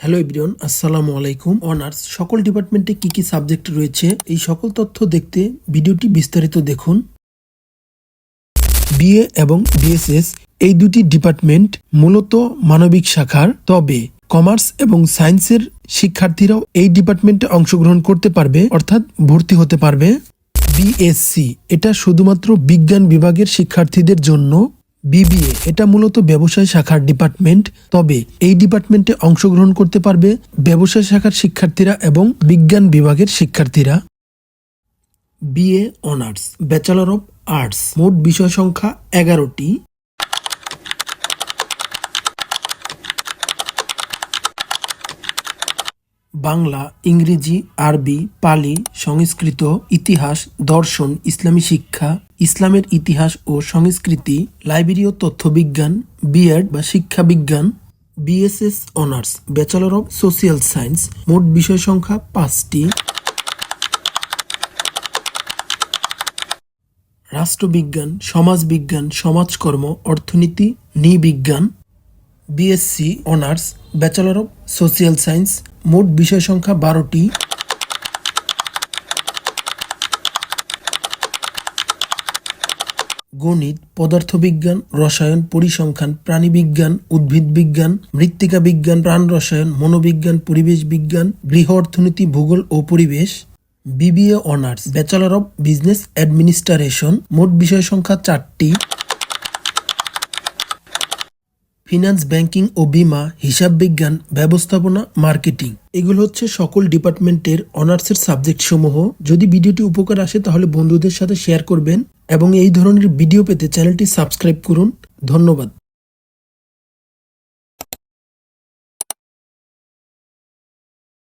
Hello everyone, আসসালামু আলাইকুম। Honours, সকল ডিপার্টমেন্টে কি কি সাবজেক্ট রয়েছে? এই সকল তথ্য দেখতে ভিডিওটি বিস্তারিত দেখুন। বিএ এবং বিএসএস, এই দুটি ডিপার্টমেন্ট মূলত মানবিক শাখার। তবে কমার্স এবং সায়েন্সের শিক্ষার্থীরাও এই ডিপার্টমেন্টে অংশগ্রহণ করতে পারবে, অর্থাৎ ভর্তি হতে পারবে। বিএসসি, এটা শুধুমাত্র বিজ্ঞান বিভাগের শিক্ষার্থীদের জন্য বিবিএ, এটা মূলত ব্যবসায় শাখার ডিপার্টমেন্ট। তবে এই ডিপার্টমেন্টে অংশগ্রহণ করতে পারবে ব্যবসায় শাখার শিক্ষার্থীরা এবং বিজ্ঞান বিভাগের শিক্ষার্থীরা। BA honours, bachelor of arts, মোট বিষয় সংখ্যা এগারোটি। বাংলা, ইংরেজি, আরবি, পালি, সংস্কৃত, ইতিহাস, দর্শন, ইসলামী শিক্ষা। ইসলামের ইতিহাস ও সংস্কৃতি, লাইব্রেরি ও তথ্যবিজ্ঞান বিএড বা শিক্ষা বিজ্ঞান BSS honours bachelor of social science মোট বিষয় সংখ্যা পাঁচটি। রাষ্ট্রবিজ্ঞান, সমাজবিজ্ঞান, সমাজকর্ম, অর্থনীতি, নৃবিজ্ঞান BSc honours bachelor of social science মোট বিষয় সংখ্যা বারোটি। গণিত, পদার্থবিজ্ঞান, রসায়ন, পরিসংখ্যান, প্রাণীবিজ্ঞান উদ্ভিদ বিজ্ঞান মৃত্তিকা বিজ্ঞান, প্রাণ রসায়ন, মনোবিজ্ঞান, পরিবেশ বিজ্ঞান, গৃহ অর্থনীতি, ভূগোল ও পরিবেশ, BBA honours, bachelor of business administration, মোট বিষয় সংখ্যা চারটি। ফিনান্স, ব্যাংকিং ও বিমা, হিসাব বিজ্ঞান, ব্যবস্থাপনা, মার্কেটিং। এগুলো হচ্ছে সকল ডিপার্টমেন্টের অনার্সের সাবজেক্ট সমূহ যদি ভিডিওটি উপকার আসে তাহলে বন্ধুদের সাথে শেয়ার করবেন। এবং এই ধরনের ভিডিও পেতে চ্যানেলটি সাবস্ক্রাইব করুন। ধন্যবাদ।